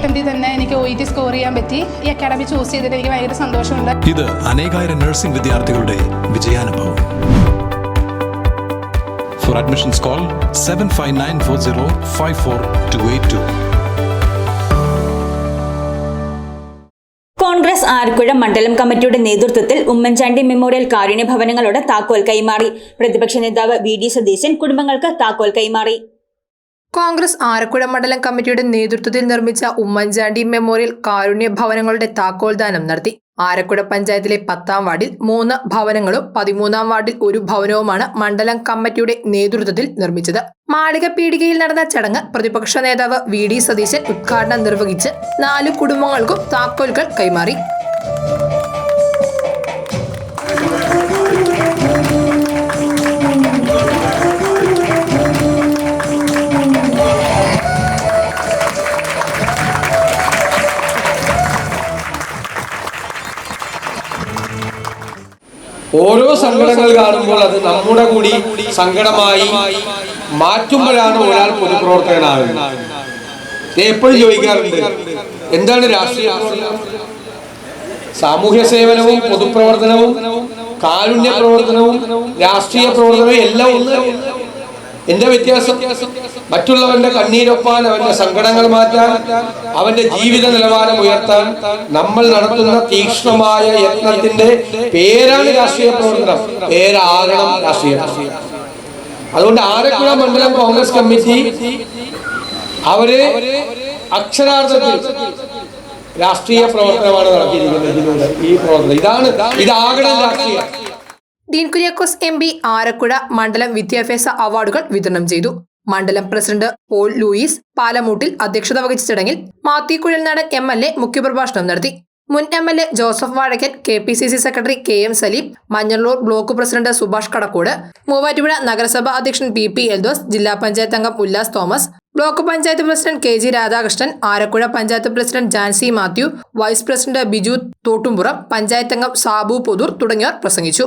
അറ്റംപ്റ്റിൽ തന്നെ എനിക്ക് O E T score ചെയ്യാൻ പറ്റി. ഈ അക്കാഡമി ചൂസ് ചെയ്തിട്ട് എനിക്ക് ഭയങ്കര സന്തോഷമുണ്ട്. ഇത് അനേകായിരം നഴ്സിംഗ് വിദ്യാർത്ഥികളുടെ വിജയാനുഭവം. For admissions call seven five nine four zero five four two eight two Congress Alappuzha മണ്ഡലം കമ്മിറ്റിയുടെ നേതൃത്വത്തിൽ ഉമ്മൻചാണ്ടി മെമ്മോറിയൽ കാരുണ്യ ഭവനങ്ങളോട് താക്കോൽ കൈമാറി. പ്രതിപക്ഷ നേതാവ് വി ഡി സതീശൻ കുടുംബങ്ങൾക്ക് താക്കോൽ കൈമാറി. കോൺഗ്രസ് ആരക്കുഴ മണ്ഡലം കമ്മിറ്റിയുടെ നേതൃത്വത്തിൽ നിർമ്മിച്ച ഉമ്മൻചാണ്ടി മെമ്മോറിയൽ കാരുണ്യ ഭവനങ്ങളുടെ താക്കോൽദാനം നടത്തി. ആരക്കുഴ പഞ്ചായത്തിലെ പത്താം വാർഡിൽ മൂന്ന് ഭവനങ്ങളും പതിമൂന്നാം വാർഡിൽ ഒരു ഭവനവുമാണ് മണ്ഡലം കമ്മിറ്റിയുടെ നേതൃത്വത്തിൽ നിർമ്മിച്ചത്. മാളിക പീടികയിൽ നടന്ന ചടങ്ങ് പ്രതിപക്ഷ നേതാവ് വി ഡി സതീശൻ ഉദ്ഘാടനം നിർവഹിച്ച് നാല് കുടുംബങ്ങൾക്കും താക്കോലുകൾ കൈമാറി. ഓരോ സങ്കടങ്ങൾ കാണുമ്പോൾ അത് നമ്മുടെ കൂടി സങ്കടമായി മാറ്റുമ്പോഴാണ് ഒരാൾ പൊതുപ്രവർത്തകനാകുന്നത്. എപ്പോഴും ചോദിക്കാറുണ്ട് എന്താണ് രാഷ്ട്രീയ? സാമൂഹ്യ സേവനവും പൊതുപ്രവർത്തനവും കാരുണ്യ പ്രവർത്തനവും രാഷ്ട്രീയ പ്രവർത്തനവും എല്ലാം ഒന്ന് എന്റെ വ്യത്യാസം മറ്റുള്ളവന്റെ കണ്ണീരൊപ്പാൻ അവന്റെ സങ്കടങ്ങൾ മാറ്റാൻ അവന്റെ ജീവിത നിലവാരം ഉയർത്താൻ നമ്മൾ നടത്തുന്ന തീക്ഷ്ണമായ യത്നത്തിന്റെ പേരാണ് രാഷ്ട്രീയ പ്രവർത്തനം. പേരാകണം രാഷ്ട്രീയ അതുകൊണ്ട് ആലപ്പുഴ മണ്ഡലം കോൺഗ്രസ് കമ്മിറ്റി അവർ അക്ഷരാർത്ഥത്തിൽ രാഷ്ട്രീയ പ്രവർത്തനമാണ് നടത്തിയിരിക്കുന്നത് ഇതിലൂടെ ഈ പ്രവർത്തനം. ഇതാണ് ഇതാകണം രാഷ്ട്രീയം. ഡീൻ കുര്യാക്കോസ് എം പി ആരക്കുഴ മണ്ഡലം വിദ്യാഭ്യാസ അവാർഡുകൾ വിതരണം ചെയ്തു. മണ്ഡലം പ്രസിഡന്റ് പോൾ ലൂയിസ് പാലമൂട്ടിൽ അധ്യക്ഷത വഹിച്ച ചടങ്ങിൽ Mathew Kuzhalnadan M L A മുഖ്യപ്രഭാഷണം നടത്തി. മുൻ M L A Joseph Vazhakkan K P C C secretary K M Saleem Manjalloor block president Subhash Kadakkode Muvattupuzha നഗരസഭാ അധ്യക്ഷൻ പി പി എൽദോസ് ജില്ലാ പഞ്ചായത്ത് അംഗം Ullas Thomas block panchayat president K G Radhakrishnan Arakkuzha panchayat president Jancy Mathew vice president Biju Thottumpuram panchayat അംഗം സാബു പുതൂർ തുടങ്ങിയവർ പ്രസംഗിച്ചു.